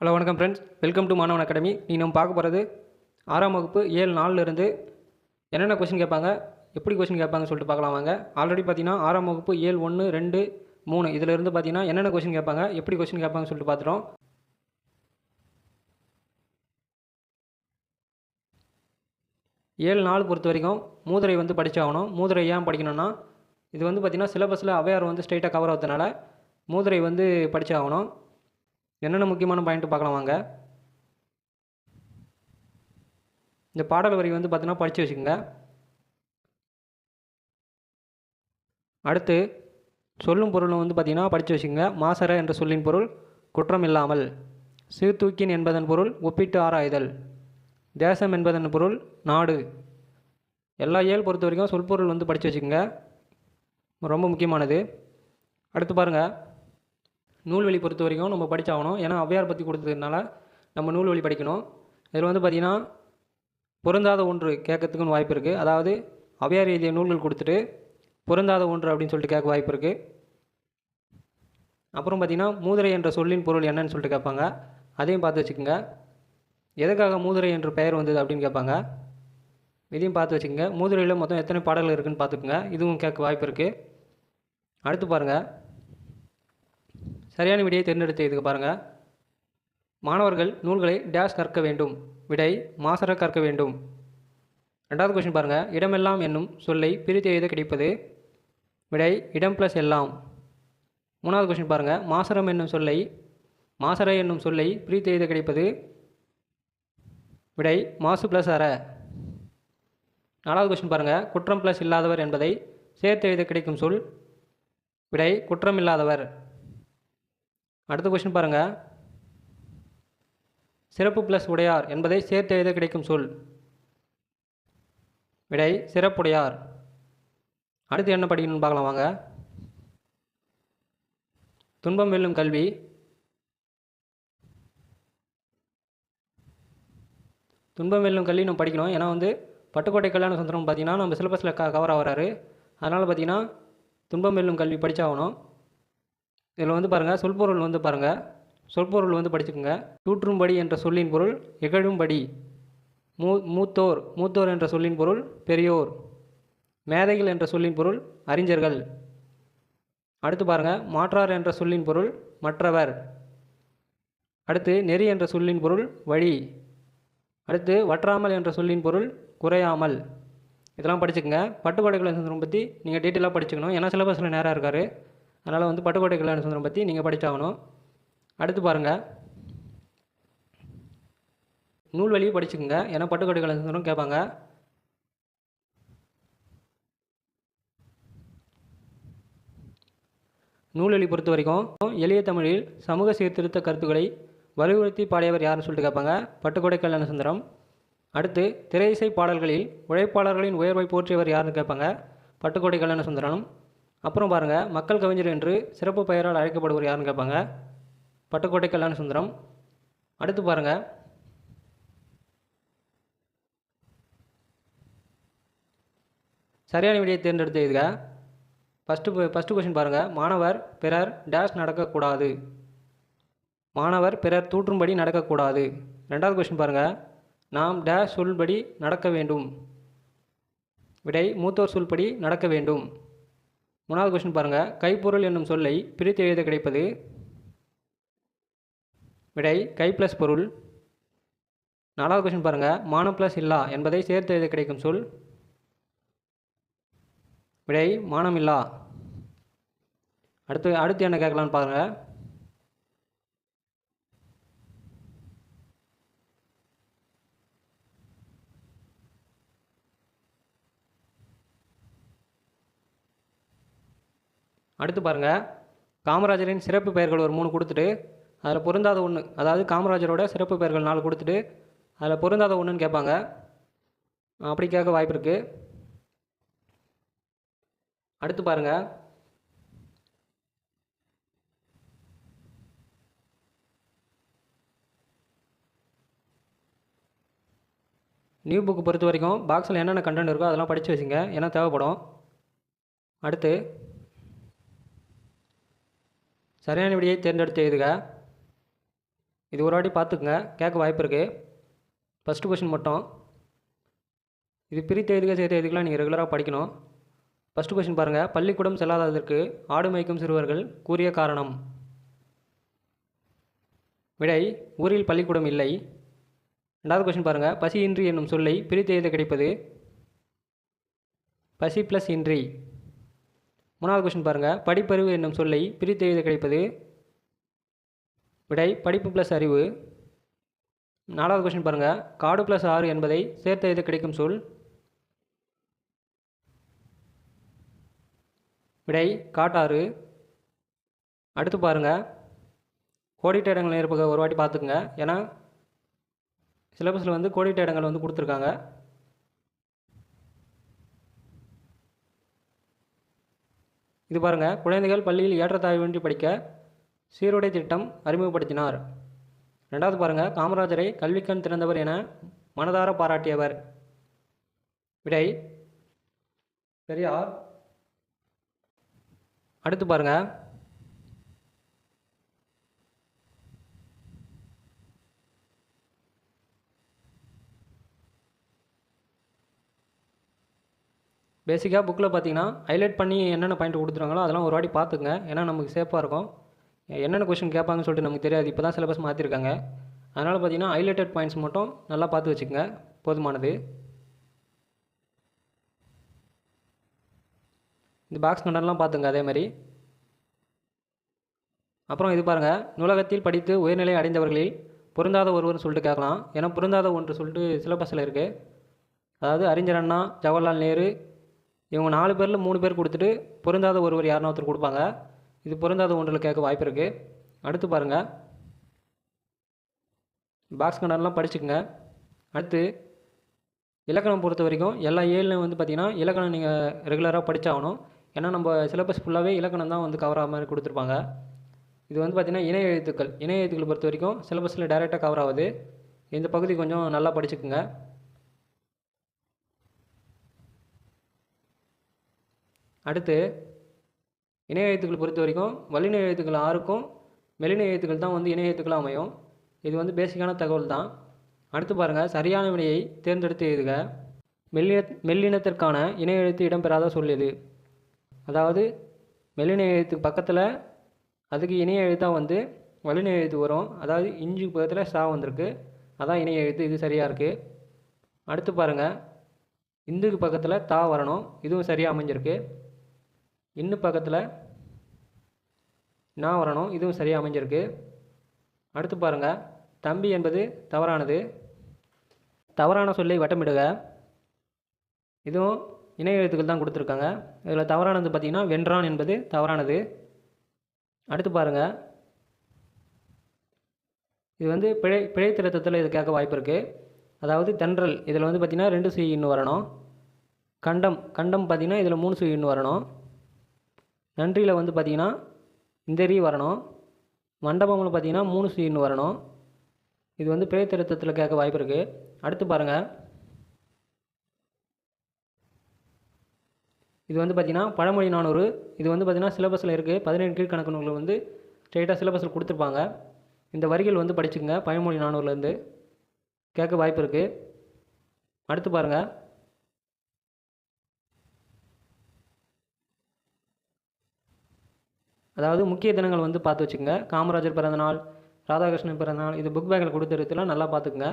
Hello வணக்கம் friends welcome to Manavan academy நீ நம்ம பார்க்க போகிறது ஆறாம் வகுப்பு ஏழு நாலுலேருந்து என்னென்ன கொஸ்டின் கேட்பாங்க எப்படி கொஷின் கேட்பாங்கன்னு சொல்லிட்டு பார்க்கலாம் வாங்க. ஆல்ரெடி பார்த்தீங்கன்னா ஆறாம் வகுப்பு ஏழு ஒன்று ரெண்டு மூணு. இதிலிருந்து பார்த்தீங்கன்னா என்னென்ன கொஷின் கேட்பாங்க எப்படி கொஷின் கேட்பாங்கன்னு சொல்லிட்டு பார்த்துட்டோம். ஏழு நாள் பொறுத்த வரைக்கும் மூதுரை வந்து படித்தாகணும் மூதுரை ஏன் படிக்கணும்னா இது வந்து பார்த்திங்கன்னா சிலபஸில் அவையார் வந்து ஸ்ட்ரைட்டாக கவர் ஆகிறதுனால மூதுரை வந்து படித்தாகணும் என்னென்ன முக்கியமான பாயிண்ட் பார்க்கலாம் வாங்க. இந்த பாடல் வரி வந்து பார்த்தீங்கன்னா படித்து வச்சுக்கோங்க. அடுத்து சொல்லும் பொருளும் வந்து பார்த்திங்கன்னா படித்து வச்சுக்கோங்க. மாசர என்ற சொல்லின் பொருள் குற்றம் இல்லாமல். சீர்தூக்கின் என்பதன் பொருள் ஒப்பிட்டு ஆராய்தல். தேசம் என்பதன் பொருள் நாடு. எல்லா இயல் பொறுத்த வரைக்கும் சொல்பொருள் வந்து படித்து வச்சுக்கோங்க. ரொம்ப முக்கியமானது. அடுத்து பாருங்கள் நூல்வழி பொறுத்த வரைக்கும் நம்ம படித்தாகணும் ஏன்னா ஔவையார் பற்றி கொடுத்ததுனால நம்ம நூல்வழி படிக்கணும். இதில் வந்து பார்த்திங்கன்னா பொருந்தாத ஒன்று கேட்கறதுக்குன்னு வாய்ப்பு இருக்குது அதாவது ஔவையார் எழுதிய நூல்கள் கொடுத்துட்டு பொருந்தாத ஒன்று அப்படின்னு சொல்லிட்டு கேட்க வாய்ப்பு இருக்குது அப்புறம் பார்த்திங்கன்னா மூதுரை என்ற சொல்லின் பொருள் என்னன்னு சொல்லிட்டு கேட்பாங்க. அதையும் பார்த்து வச்சுக்கோங்க. எதுக்காக மூதுரை என்ற பெயர் வந்தது அப்படின்னு கேட்பாங்க. இதையும் பார்த்து வச்சுக்கோங்க. மூதுரையில் மொத்தம் எத்தனை பாடல்கள் இருக்குன்னு பார்த்துக்குங்க. இதுவும் கேட்க வாய்ப்பு இருக்குது அடுத்து பாருங்கள் சரியான விடையை தேர்ந்தெடுத்து இதுக்கு பாருங்கள் மாணவர்கள் நூல்களை டேஷ் கற்க வேண்டும். விடை மாசர கற்க வேண்டும். ரெண்டாவது கொஸ்டின் பாருங்கள் இடமெல்லாம் என்னும் சொல்லை பிரித்து எழுத கிடைப்பது? விடை இடம் ப்ளஸ் எல்லாம். மூணாவது கொஸ்டின் பாருங்கள் மாசரம் என்னும் சொல்லை மாசர என்னும் சொல்லை பிரித்து எழுத கிடைப்பது? விடை மாசு ப்ளஸ் அற. நாலாவது கொஸ்டின் பாருங்கள் குற்றம் ப்ளஸ் இல்லாதவர் என்பதை சேர்த்து எழுத கிடைக்கும் சொல்? விடை குற்றம் இல்லாதவர். அடுத்த கொஸ்டின் பாருங்கள் சிறப்பு ப்ளஸ் உடையார் என்பதை சேர்த்து எழுத கிடைக்கும் சொல். விடை சிறப்புடையார். அடுத்து என்ன படிக்கணும்னு பார்க்கலாம் வாங்க. துன்பம் வெல்லும் கல்வி. துன்பம் வெல்லும் கல்வி நம்ம படிக்கணும். ஏன்னா வந்து பட்டுக்கோட்டை கல்யாண சுந்தரம் பார்த்தீங்கன்னா நம்ம சிலபஸில் க கவர் ஆகிறாரு. அதனால் பார்த்தீங்கன்னா துன்பம் வெல்லும் கல்வி படித்தாகணும் இதில் வந்து பாருங்கள் சொல்பொருள் வந்து பாருங்கள் சொல்பொருள் வந்து படிச்சுக்கோங்க. தூற்றும்படி என்ற சொல்லின் பொருள் இகழும்படி மூ மூத்தோர் மூத்தோர் என்ற சொல்லின் பொருள் பெரியோர். மேதைகள் என்ற சொல்லின் பொருள் அறிஞர்கள். அடுத்து பாருங்கள் மாற்றார் என்ற சொல்லின் பொருள் மற்றவர். அடுத்து நெறி என்ற சொல்லின் பொருள் வழி. அடுத்து வற்றாமல் என்ற சொல்லின் பொருள் குறையாமல். இதெல்லாம் படிச்சுக்கோங்க. பட்டுக்கோட்டை சந்திரம் பற்றி நீங்கள் டீட்டெயிலாக படிச்சுக்கணும். ஏன்னா சிலபஸில் நேராக இருக்கார். அதனால் வந்து பட்டுக்கோட்டை கல்யாண சுந்தரம் பற்றி நீங்கள் படித்தாகணும் அடுத்து பாருங்கள் நூல் வழியும் படிச்சுக்கோங்க. ஏன்னா பட்டுக்கோட்டை கல்யாண சுந்தரம் கேட்பாங்க. நூல்வழி பொறுத்த வரைக்கும் எளிய தமிழில் சமூக சீர்திருத்த கருத்துக்களை வலியுறுத்தி பாடியவர் யாருன்னு சொல்லிட்டு கேட்பாங்க. பட்டுக்கோடை கல்யாண சுந்தரம். அடுத்து திரையிசை பாடல்களில் உழைப்பாளர்களின் உயர்வை போற்றியவர் யாருன்னு கேட்பாங்க. பட்டுக்கோடை கல்யாண சுந்தரம். அப்புறம் பாருங்கள் மக்கள் கவிஞர் என்று சிறப்பு பெயரால் அழைக்கப்படுவர் யாருன்னு கேட்பாங்க. பட்டுக்கோட்டை கல்யாண சுந்தரம். அடுத்து பாருங்கள் சரியான விடையை தேர்ந்தெடுத்து எழுதுக. ஃபஸ்ட்டு ஃபஸ்ட்டு கொஷின் பாருங்கள் மாணவர் பிறர் டேஷ் நடக்கக்கூடாது. மாணவர் பிறர் தூற்றும்படி நடக்கக்கூடாது. ரெண்டாவது கொஷின் பாருங்கள் நாம் டேஷ் சொல்படி நடக்க வேண்டும். விடை மூத்தோர் சொல்படி நடக்க வேண்டும். மூணாவது கொஸ்டின் பாருங்கள் கைப்பொருள் என்னும் சொல்லை பிரித்து எழுத கிடைப்பது விடை கை ப்ளஸ் பொருள். நாலாவது கொஸ்டின் பாருங்கள் மானம் ப்ளஸ் இல்லா என்பதை சேர்த்து எழுத கிடைக்கும் சொல் விடை மானம் இல்லா. அடுத்து அடுத்து என்ன கேட்கலான்னு பாருங்கள் அடுத்து பாருங்கள் காமராஜரின் சிறப்பு பெயர்கள் ஒரு மூணு கொடுத்துட்டு அதில் பொருந்தாத ஒன்று அதாவது காமராஜரோட சிறப்பு பெயர்கள் நாலு கொடுத்துட்டு அதில் பொருந்தாத ஒன்றுன்னு கேட்பாங்க. அப்படி கேட்க வாய்ப்பு இருக்குது அடுத்து பாருங்கள் நியூ புக்கு பொறுத்த வரைக்கும் பாக்ஸில் என்னென்ன கண்டென்ட் இருக்கோ அதெல்லாம் படித்து வச்சுங்க ஏன்னா தேவைப்படும். அடுத்து சரியான விடையை தேர்ந்தெடுத்து எழுதுக. இது ஒரு வாட்டி பார்த்துக்குங்க. கேட்க வாய்ப்பு இருக்குது ஃபஸ்ட்டு கொஷின் மட்டும். இது பிரித்து எழுதுக சேர்த்து எதுக்கெலாம் நீங்கள் ரெகுலராக படிக்கணும். ஃபஸ்ட்டு கொஷின் பாருங்கள் பள்ளிக்கூடம் செல்லாததற்கு ஆடு மேய்க்கும் சிறுவர்கள் கூறிய காரணம். விடை ஊரில் பள்ளிக்கூடம் இல்லை. ரெண்டாவது கொஷின் பாருங்கள் பசி இன்றி என்னும் சொல்லை பிரித்து எழுத கிடைப்பது? பசி ப்ளஸ் இன்றி. மூணாவது கொஸ்டின் பாருங்கள் படிப்பறிவு என்னும் சொல்லை பிரித்து எழுத கிடைப்பது விடை படிப்பு ப்ளஸ் அறிவு. நாலாவது கொஷின் பாருங்கள் காடு ப்ளஸ் ஆறு என்பதை சேர்த்து எழுத கிடைக்கும் சொல் விடை காட்டாறு அடுத்து பாருங்கள் கோடிட்ட இடங்கள் இருப்பதை ஒரு வாட்டி பார்த்துக்குங்க. ஏன்னா சிலபஸில் வந்து கோடிட்ட இடங்கள் வந்து கொடுத்துருக்காங்க. இது பாருங்கள் குழந்தைகள் பள்ளியில் ஏற்றத்தாழ்வின்றி படிக்க சீருடை திட்டம் அறிமுகப்படுத்தினார். ரெண்டாவது பாருங்கள் காமராஜரை கல்விக்கண் திறந்தவர் என மனதார பாராட்டியவர். விடை பெரியார். அடுத்து பாருங்கள் பேசிக்காக புக்கில் பார்த்தீங்கன்னா ஹைலைட் பண்ணி என்னென்ன பாயிண்ட் கொடுத்துருக்காங்களோ அதெல்லாம் ஒரு வாட்டி பார்த்துங்க ஏன்னா நமக்கு சேஃபாக இருக்கும். என்னென்ன கொஷின் கேட்பாங்கன்னு சொல்லிட்டு நமக்கு தெரியாது. இப்போ தான் சிலபஸ் மாற்றிருக்காங்க அதனால் பார்த்தீங்கன்னா ஹைலைட்டட் பாயிண்ட்ஸ் மட்டும் நல்லா பார்த்து வச்சுக்கோங்க. போதுமானது. இந்த பாக்ஸ் கண்டெல்லாம் பார்த்துங்க அதே மாதிரி. அப்புறம் இது பாருங்கள் நூலகத்தில் படித்து உயர்நிலை அடைந்தவர்களில் பொருந்தாத ஒருவர்னு சொல்லிட்டு கேட்கலாம். ஏன்னா பொருந்தாத ஒன்று சொல்லிட்டு சிலபஸில் இருக்குது அதாவது அறிஞர் அண்ணா ஜவஹர்லால் நேரு இவங்க நாலு பேரில் மூணு பேர் கொடுத்துட்டு பொருந்தாத ஒருவர் யாருன்னா ஒருத்தர் கொடுப்பாங்க. இது பொருந்தாத ஒன்றில் கேட்க வாய்ப்பு இருக்குது அடுத்து பாருங்கள் பாக்ஸ் கண்டர்லாம் படிச்சுக்கோங்க. அடுத்து இலக்கணம் பொறுத்த வரைக்கும் எல்லா ஏழுலையும் வந்து பார்த்திங்கன்னா இலக்கணம் நீங்கள் ரெகுலராக படித்தாகணும் ஏன்னா நம்ம சிலபஸ் ஃபுல்லாகவே இலக்கணம் தான் வந்து கவர் ஆகிற மாதிரி கொடுத்துருப்பாங்க. இது வந்து பார்த்திங்கன்னா இணைய எழுத்துக்கள். இணைய எழுத்துக்களை பொறுத்த வரைக்கும் சிலபஸில் டைரெக்டாக கவர் ஆகுது. இந்த பகுதி கொஞ்சம் நல்லா படிச்சுக்குங்க. அடுத்து இணைய எழுத்துக்கள் பொறுத்த வரைக்கும் வல்லின எழுத்துக்கள் ஆறுக்கும் மெலின எழுத்துக்கள் தான் வந்து இணைய எழுத்துக்களாக அமையும். இது வந்து பேசிக்கான தகவல் தான். அடுத்து பாருங்கள் சரியான வினையை தேர்ந்தெடுத்து எழுதுக. மெல்லின மெல்லினத்திற்கான இணைய எழுத்து இடம்பெறாத சொல் எது? அதாவது மெல்லின எழுத்துக்கு பக்கத்தில் அதுக்கு இணைய எழுத்தாக வந்து வல்லின எழுத்து வரும். அதாவது இஞ்சி பக்கத்தில் சா வந்திருக்கு. அதான் இணைய எழுத்து இது சரியாக இருக்குது அடுத்து பாருங்கள் இந்துக்கு பக்கத்தில் தா வரணும். இதுவும் சரியாக அமைஞ்சிருக்கு. இன்னும் பக்கத்தில் நான் வரணும் இதுவும் சரியாக அமைஞ்சிருக்கு. அடுத்து பாருங்கள் தம்பி என்பது தவறானது. தவறான சொல்லை வட்டமிடுக. இதுவும் இணைய எழுத்துக்கள் தான் கொடுத்துருக்காங்க. இதில் தவறானது பார்த்திங்கன்னா வென்றான் என்பது தவறானது. அடுத்து பாருங்கள் இது வந்து பிழை பிழை திருத்தத்தில் இது கேட்க வாய்ப்பு இருக்குது அதாவது தென்றல் இதில் வந்து பார்த்திங்கன்னா ரெண்டு சுயின்னு இன்னும் வரணும். கண்டம் கண்டம் பார்த்திங்கன்னா இதில் மூணு சுயின்னு இன்னும் வரணும். நன்றியில் வந்து பார்த்திங்கன்னா இந்த ரீ வரணும். மண்டபமில் பார்த்திங்கன்னா மூணு சீன்னு வரணும். இது வந்து பிரேத்திருத்தத்தில் திருத்தத்தில் கேட்க வாய்ப்பு இருக்குது அடுத்து பாருங்கள் இது வந்து பார்த்திங்கன்னா பழமொழி நானூறு. இது வந்து பார்த்திங்கன்னா சிலபஸில் இருக்குது பதினேழு கீழ்கணக்கு நூல்கள் வந்து ஸ்ட்ரெயிட்டாக சிலபஸில் கொடுத்துருப்பாங்க. இந்த வரிகள் வந்து படிச்சுக்கோங்க. பழமொழி நானூறுலேருந்து கேட்க வாய்ப்பு இருக்குது அடுத்து பாருங்கள் அதாவது முக்கிய தினங்கள் வந்து பார்த்து வச்சுக்கோங்க. காமராஜர் பிறந்தநாள் ராதாகிருஷ்ணன் பிறந்தநாள் இது புக் பேக்கில் கொடுத்துருக்கலாம் நல்லா பார்த்துக்குங்க.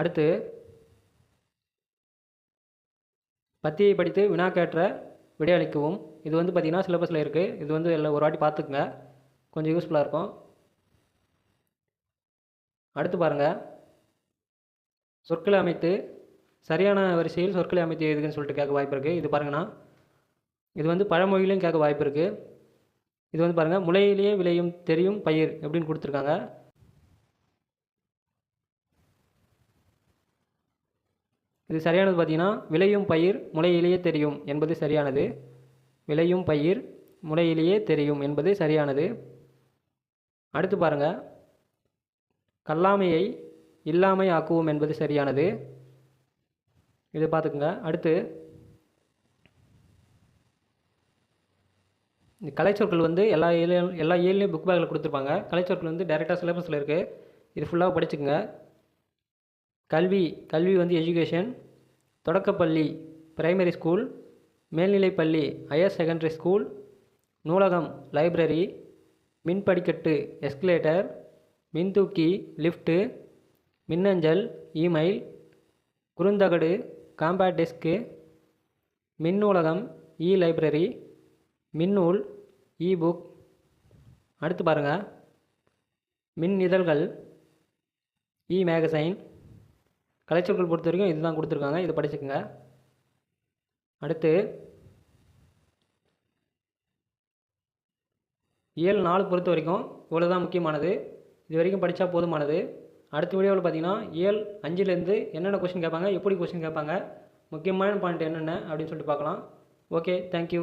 அடுத்து பத்தியை படித்து வினா கேட்ட விடையளிக்கவும் இது வந்து பார்த்திங்கன்னா சிலபஸில் இருக்குது இது வந்து எல்லாம் ஒரு வாட்டி பார்த்துக்குங்க. கொஞ்சம் யூஸ்ஃபுல்லாக இருக்கும். அடுத்து பாருங்கள் சொற்களை அமைத்து சரியான வரிசையில் சொற்களை அமைத்து எழுதுகன்னு சொல்லிட்டு கேட்க வாய்ப்பு இருக்குது இது பாருங்கன்னா இது வந்து பழமொழியிலையும் கேட்க வாய்ப்பு இருக்குது இது வந்து பாருங்கள் முளையிலேயே விளையும் தெரியும் பயிர் எப்படின்னு கொடுத்துருக்காங்க. இது சரியானது பார்த்தீங்கன்னா விளையும் பயிர் முளையிலேயே தெரியும் என்பது சரியானது. விளையும் பயிர் முளையிலேயே தெரியும் என்பது சரியானது. அடுத்து பாருங்கள் கல்லாமையை இல்லாமை ஆக்குவோம் என்பது சரியானது. இதை பார்த்துக்குங்க. அடுத்து இந்த கலைச்சொற்கள் வந்து எல்லா ஏரியா எல்லா ஏரியாலையும் புக் பேக்கில் கொடுத்துருப்பாங்க. கலைச்சொற்கள் வந்து டைரெக்டாக சிலபஸில் இருக்குது இது ஃபுல்லாக படிச்சுக்கோங்க. கல்வி கல்வி வந்து எஜுகேஷன் தொடக்கப்பள்ளி பிரைமரி ஸ்கூல் மேல்நிலைப்பள்ளி ஹையர் செகண்டரி ஸ்கூல் நூலகம் லைப்ரரி மின் படிக்கட்டு எஸ்கலேட்டர் மின்தூக்கி லிஃப்ட்டு மின்னஞ்சல் இமெயில் குறுந்தகடு காம்பேக்ட் டெஸ்க்கு மின் நூலகம் இ லைப்ரரி மின்னூல் இ புக் அடுத்து பாருங்கள் மின் இதழ்கள் இ மேகசைன் கலைச்சொற்கள் பொறுத்த வரைக்கும் இதுதான் கொடுத்துருக்காங்க. இதை படிச்சுக்கோங்க. அடுத்து இயல் நாலு பொறுத்த வரைக்கும் இவ்வளோ தான் முக்கியமானது. இது வரைக்கும் படித்தா போதுமானது. அடுத்த வீடியோவில் பார்த்தீங்கன்னா ஏழு அஞ்சுலேருந்து என்னென்ன கொஸ்டின் கேட்பாங்க எப்படி கொஸ்டின் கேட்பாங்க முக்கியமான பாயிண்ட் என்னென்ன அப்படின்னு சொல்லிட்டு பார்க்கலாம். Okay thank you